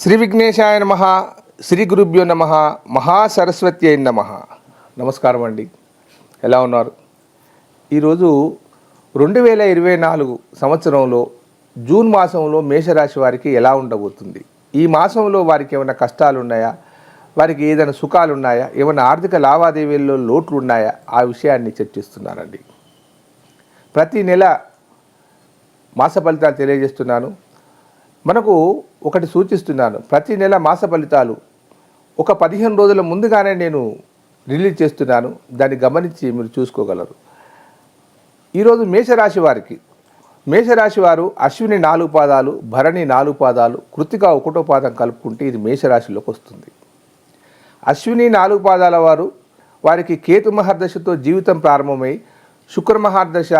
శ్రీ విఘ్నేశాయ నమ శ్రీ గురుభ్యో నమ మహాసరస్వతి అయిన నమ. నమస్కారం అండి. ఎలా ఉన్నారు? ఈరోజు రెండు వేల ఇరవై నాలుగు సంవత్సరంలో జూన్ మాసంలో మేషరాశి వారికి ఎలా ఉండబోతుంది? ఈ మాసంలో వారికి ఏమైనా కష్టాలు ఉన్నాయా వారికి ఏదైనా సుఖాలు ఉన్నాయా ఏమైనా ఆర్థిక లావాదేవీల్లో లోట్లు ఉన్నాయా ఆ విషయాన్ని చర్చిస్తున్నానండి ప్రతి నెల మాస ఫలితాలు తెలియజేస్తున్నాను. మనకు ఒకటి సూచిస్తున్నాను. ప్రతి నెల మాస ఫలితాలు. ఒక పదిహేను రోజుల ముందుగానే నేను రిలీజ్ చేస్తున్నాను. దాన్ని గమనించి మీరు చూసుకోగలరు. ఈరోజు మేషరాశి వారికి. మేషరాశి వారు అశ్విని నాలుగు పాదాలు భరణి నాలుగు పాదాలు కృతిక ఒకటో పాదం కలుపుకుంటే ఇది మేషరాశిలోకి వస్తుంది. అశ్విని నాలుగు పాదాల వారు వారికి కేతు మహర్దశతో జీవితం ప్రారంభమై శుక్ర మహర్దశ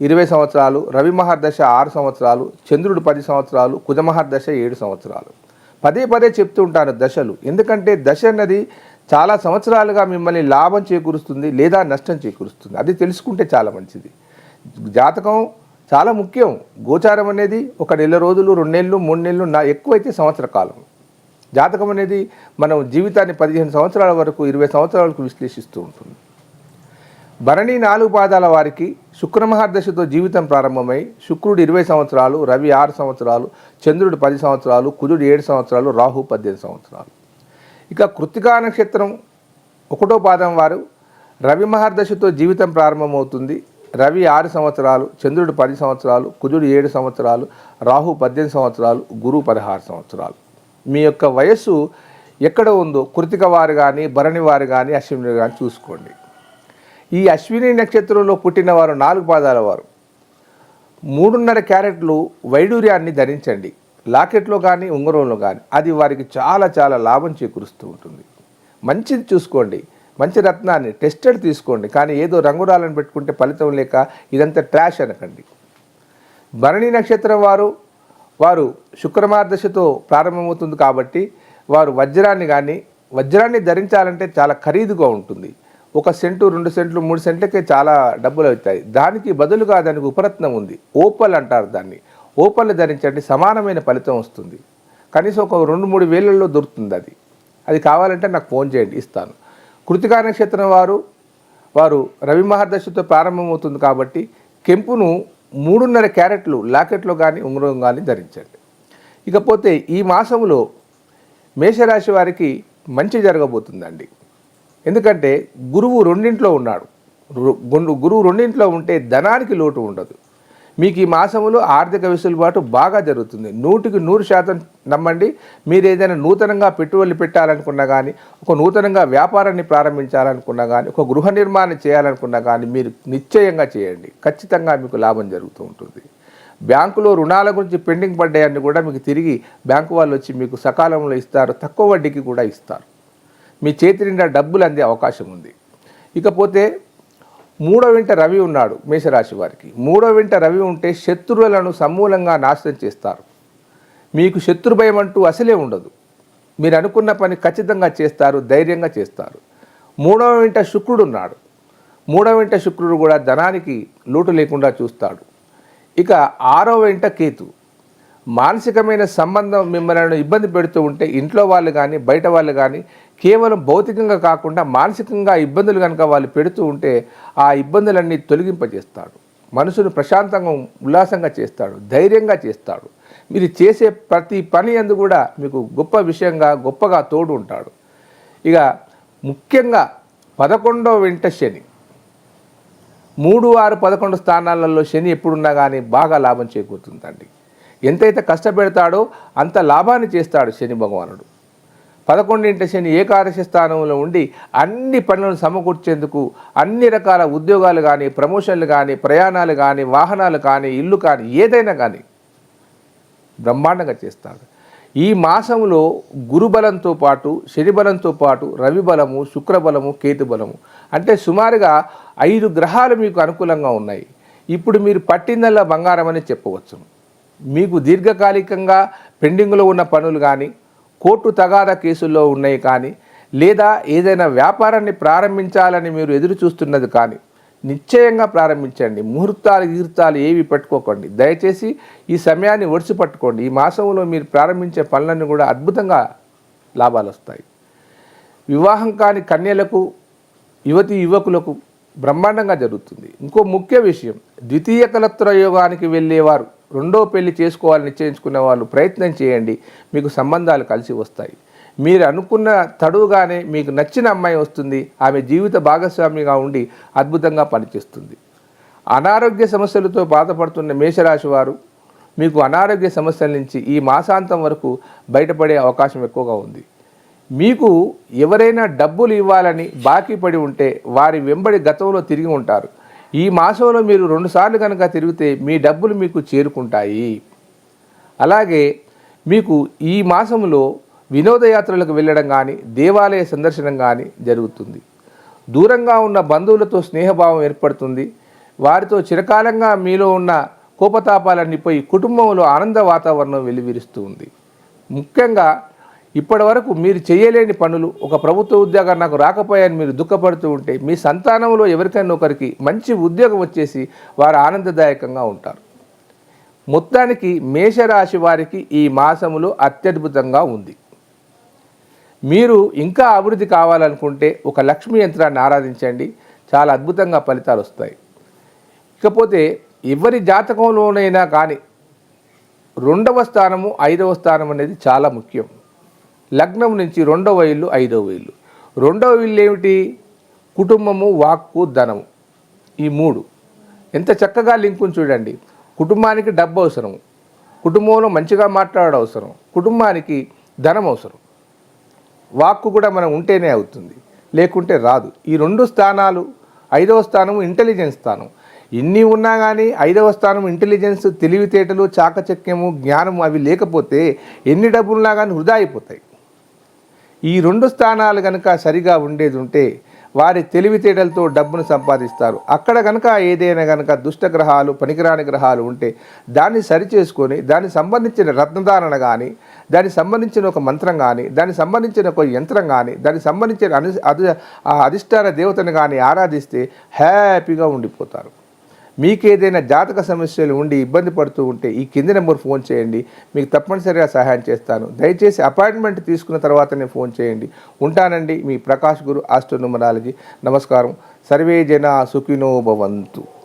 ఇరవై సంవత్సరాలు రవి మహర్దశ ఆరు సంవత్సరాలు చంద్రుడు పది సంవత్సరాలు కుజ మహర్దశ ఏడు సంవత్సరాలు. పదే పదే చెప్తూ ఉంటాను దశలు. ఎందుకంటే దశ అన్నది చాలా సంవత్సరాలుగా మిమ్మల్ని లాభం చేకూరుస్తుంది లేదా నష్టం చేకూరుస్తుంది. అది తెలుసుకుంటే చాలా మంచిది. జాతకం చాలా ముఖ్యం. గోచారం అనేది ఒక నెల రోజులు రెండు నెలలు మూడు నెలలు నా ఎక్కువైతే సంవత్సర కాలం. జాతకం అనేది మనం జీవితాన్ని పదిహేను సంవత్సరాల వరకు ఇరవై సంవత్సరాల వరకు విశ్లేషిస్తూ ఉంటుంది. భరణి నాలుగు పాదాల వారికి శుక్రమహార్దశతో జీవితం ప్రారంభమై శుక్రుడు ఇరవై సంవత్సరాలు రవి ఆరు సంవత్సరాలు చంద్రుడు పది సంవత్సరాలు కుజుడు ఏడు సంవత్సరాలు రాహు పద్దెనిమిది సంవత్సరాలు. ఇక కృతికా నక్షత్రం ఒకటో పాదం వారు రవి మహర్దశతో జీవితం ప్రారంభమవుతుంది. రవి ఆరు సంవత్సరాలు చంద్రుడు పది సంవత్సరాలు కుజుడు ఏడు సంవత్సరాలు రాహు పద్దెనిమిది సంవత్సరాలు గురువు పదహారు సంవత్సరాలు. మీ యొక్క వయస్సు ఎక్కడ ఉందో కృతిక వారు కానీ భరణి వారు కానీ అశ్విని కానీ చూసుకోండి. ఈ అశ్విని నక్షత్రంలో పుట్టిన వారు నాలుగు పాదాల వారు. మూడున్నర క్యారెట్లు వైడూర్యాన్ని ధరించండి. లాకెట్లో కానీ ఉంగరంలో కానీ. అది వారికి చాలా చాలా లాభం చేకూరుస్తూ ఉంటుంది. మంచిది చూసుకోండి. మంచి రత్నాన్ని టెస్టెడ్ తీసుకోండి. కానీ ఏదో రంగురాలను పెట్టుకుంటే ఫలితం లేక ఇదంతా ట్రాష్ అనకండి. భరణి నక్షత్రం వారు వారు శుక్రమార్దశతో ప్రారంభమవుతుంది కాబట్టి వారు వజ్రాన్ని కానీ వజ్రాన్ని ధరించాలంటే చాలా ఖరీదుగా ఉంటుంది. ఒక సెంటు రెండు సెంట్లు మూడు సెంట్లకే చాలా డబ్బులు అవుతాయి. దానికి బదులుగా దానికి ఉపరత్నం ఉంది. ఓపల్ అంటారు దాన్ని. ఓపల్ ధరించండి సమానమైన ఫలితం వస్తుంది. కనీసం ఒక రెండు మూడు వేలల్లో దొరుకుతుంది అది. అది కావాలంటే నాకు ఫోన్ చేయండి ఇస్తాను. కృతికా నక్షత్రం వారు వారు రవి మహర్దశతో ప్రారంభమవుతుంది కాబట్టి కెంపును మూడున్నర క్యారెట్లు లాకెట్లో కానీ ఉంగరం కానీ ధరించండి. ఇకపోతే ఈ మాసంలో మేషరాశి వారికి మంచి జరగబోతుందండి. ఎందుకంటే గురువు రెండింట్లో ఉన్నాడు. గురువు రెండింట్లో ఉంటే ధనానికి లోటు ఉండదు. మీకు ఈ మాసంలో ఆర్థిక వెసులుబాటు బాగా జరుగుతుంది. నూటికి నూరు శాతం నమ్మండి. మీరు ఏదైనా నూతనంగా పెట్టుబడులు పెట్టాలనుకున్నా కానీ ఒక నూతనంగా వ్యాపారాన్ని ప్రారంభించాలనుకున్నా కానీ ఒక గృహ నిర్మాణం చేయాలనుకున్నా కానీ మీరు నిశ్చయంగా చేయండి. ఖచ్చితంగా మీకు లాభం జరుగుతూ ఉంటుంది. బ్యాంకులో రుణాల గురించి పెండింగ్ పడ్డాయని కూడా మీకు తిరిగి బ్యాంకు వాళ్ళు వచ్చి మీకు సకాలంలో ఇస్తారు. తక్కువ వడ్డీకి కూడా ఇస్తారు. మీ చేతి నిండా డబ్బులు అందే అవకాశం ఉంది. ఇకపోతే మూడో వింట రవి ఉన్నాడు మేషరాశి వారికి. మూడో వింట రవి ఉంటే శత్రువులను సమూలంగా నాశనం చేస్తారు. మీకు శత్రు భయం అంటూ అసలే ఉండదు. మీరు అనుకున్న పని ఖచ్చితంగా చేస్తారు ధైర్యంగా చేస్తారు. మూడవ వింట శుక్రుడు ఉన్నాడు. మూడవ వింట శుక్రుడు కూడా ధనానికి లోటు లేకుండా చూస్తాడు. ఇక ఆరో వెంట కేతు. మానసికమైన సంబంధం మిమ్మల్ని ఇబ్బంది పెడుతూ ఉంటే ఇంట్లో వాళ్ళు కానీ బయట వాళ్ళు కానీ కేవలం భౌతికంగా కాకుండా మానసికంగా ఇబ్బందులు కనుక వాళ్ళు పెడుతూ ఉంటే ఆ ఇబ్బందులన్నీ తొలగింపజేస్తాడు. మనసును ప్రశాంతంగా ఉల్లాసంగా చేస్తాడు ధైర్యంగా చేస్తాడు. మీరు చేసే ప్రతి పని అందు కూడా మీకు గొప్ప విషయంగా గొప్పగా తోడు ఉంటాడు. ఇక ముఖ్యంగా పదకొండవ వెంట శని. మూడు ఆరు పదకొండు స్థానాలలో శని ఎప్పుడున్నా కానీ బాగా లాభం చేకూరుతుందండి. ఎంతైతే కష్టపెడతాడో అంత లాభాన్ని చేస్తాడు శని భగవానుడు. పదకొండింటి శని ఏకాదశి స్థానంలో ఉండి అన్ని పనులను సమకూర్చేందుకు అన్ని రకాల ఉద్యోగాలు కానీ ప్రమోషన్లు కానీ ప్రయాణాలు కానీ వాహనాలు కానీ ఇల్లు కానీ ఏదైనా కానీ బ్రహ్మాండంగా చేస్తాడు. ఈ మాసంలో గురుబలంతో పాటు శనిబలంతో పాటు రవి బలము శుక్రబలము కేతుబలము అంటే సుమారుగా ఐదు గ్రహాలు మీకు అనుకూలంగా ఉన్నాయి. ఇప్పుడు మీరు పట్టిందల్లా బంగారం అని చెప్పవచ్చును మీకు దీర్ఘకాలికంగా పెండింగ్లో ఉన్న పనులు కానీ కోర్టు తగాదా కేసుల్లో ఉన్నాయి కానీ లేదా ఏదైనా వ్యాపారాన్ని ప్రారంభించాలని మీరు ఎదురు చూస్తున్నది కానీ నిశ్చయంగా ప్రారంభించండి. ముహూర్తాలు గీర్తాలు ఏవి పెట్టుకోకండి. దయచేసి ఈ సమయాన్ని ఒడిచి పట్టుకోండి ఈ మాసంలో మీరు ప్రారంభించే పనులన్నీ కూడా అద్భుతంగా లాభాలు వస్తాయి. వివాహం కాని కన్యలకు యువతి యువకులకు బ్రహ్మాండంగా జరుగుతుంది. ఇంకో ముఖ్య విషయం ద్వితీయ కలత్ర యోగానికి వెళ్ళేవారు. రెండో పెళ్ళి చేసుకోవాలని నిశ్చయించుకునే వాళ్ళు ప్రయత్నం చేయండి. మీకు సంబంధాలు కలిసి వస్తాయి. మీరు అనుకున్న తడువుగానే మీకు నచ్చిన అమ్మాయి వస్తుంది. ఆమె జీవిత భాగస్వామిగా ఉండి అద్భుతంగా పనిచేస్తుంది. అనారోగ్య సమస్యలతో బాధపడుతున్న మేషరాశి వారు మీకు అనారోగ్య సమస్యల నుంచి ఈ మాసాంతం వరకు బయటపడే అవకాశం ఎక్కువగా ఉంది. మీకు ఎవరైనా డబ్బులు ఇవ్వాలని బాకీ పడి ఉంటే వారి వెంబడి గతంలో తిరిగి ఉంటారు. ఈ మాసంలో మీరు రెండుసార్లు కనుక తిరిగితే మీ డబ్బులు మీకు చేరుకుంటాయి. అలాగే మీకు ఈ మాసంలో వినోదయాత్రలకు వెళ్ళడం కానీ దేవాలయ సందర్శనం కానీ జరుగుతుంది. దూరంగా ఉన్న బంధువులతో స్నేహభావం ఏర్పడుతుంది. వారితో చిరకాలంగా మీలో ఉన్న కోపతాపాలన్నీ పోయి కుటుంబంలో ఆనంద వాతావరణం వెలువరిస్తూ ముఖ్యంగా ఇప్పటి వరకు మీరు చేయలేని పనులు ఒక ప్రభుత్వ ఉద్యోగం నాకు రాకపోయాయని మీరు దుఃఖపడుతూ ఉంటే మీ సంతానంలో ఎవరికైనా ఒకరికి మంచి ఉద్యోగం వచ్చేసి వారు ఆనందదాయకంగా ఉంటారు. మొత్తానికి మేషరాశి వారికి ఈ మాసములో అత్యద్భుతంగా ఉంది. మీరు ఇంకా అభివృద్ధి కావాలనుకుంటే ఒక లక్ష్మీ యంత్రాన్ని ఆరాధించండి. చాలా అద్భుతంగా ఫలితాలు వస్తాయి. ఇకపోతే ఎవరి జాతకంలోనైనా కానీ రెండవ స్థానము ఐదవ స్థానం అనేది చాలా ముఖ్యం. లగ్నం నుంచి రెండవ ఇల్లు ఐదవ ఇల్లు. రెండవ ఇల్లు ఏమిటి? కుటుంబము వాక్కు ధనము. ఈ మూడు. ఎంత చక్కగా లింకును చూడండి. కుటుంబానికి డబ్బు అవసరం. కుటుంబంలో మంచిగా మాట్లాడడం అవసరం. కుటుంబానికి ధనం అవసరం. వాక్కు కూడా మనం ఉంటేనే అవుతుంది. లేకుంటే రాదు. ఈ రెండు స్థానాలు ఐదవ స్థానము ఇంటెలిజెన్స్ స్థానం. ఇన్ని ఉన్నా కానీ ఐదవ స్థానం ఇంటెలిజెన్స్ తెలివితేటలు చాకచక్యము జ్ఞానము అవి లేకపోతే ఎన్ని డబ్బులున్నా కానీ వృధా అయిపోతాయి. ఈ రెండు స్థానాలు కనుక సరిగా ఉండేది ఉంటే వారి తెలివితేటలతో డబ్బును సంపాదిస్తారు. అక్కడ కనుక ఏదైనా కనుక దుష్ట గ్రహాలు పనికిరాని గ్రహాలు ఉంటే దాన్ని సరిచేసుకొని దానికి సంబంధించిన రత్నధారణ కానీ దానికి సంబంధించిన ఒక మంత్రం కానీ దానికి సంబంధించిన ఒక యంత్రం కానీ దానికి సంబంధించిన అను ఆ అధిష్టాన దేవతను కానీ ఆరాధిస్తే హ్యాపీగా ఉండిపోతారు. మీకేదైనా జాతక సమస్యలు ఉండి ఇబ్బంది పడుతూ ఉంటే ఈ కింది నెంబర్ ఫోన్ చేయండి. మీకు తప్పనిసరిగా సహాయం చేస్తాను. దయచేసి అపాయింట్మెంట్ తీసుకున్న తర్వాతనే ఫోన్ చేయండి. ఉంటానండి మీ ప్రకాష్ గురు ఆస్ట్రోనుమరాలజీ నమస్కారం. సర్వే జన సుఖినో భవంతు.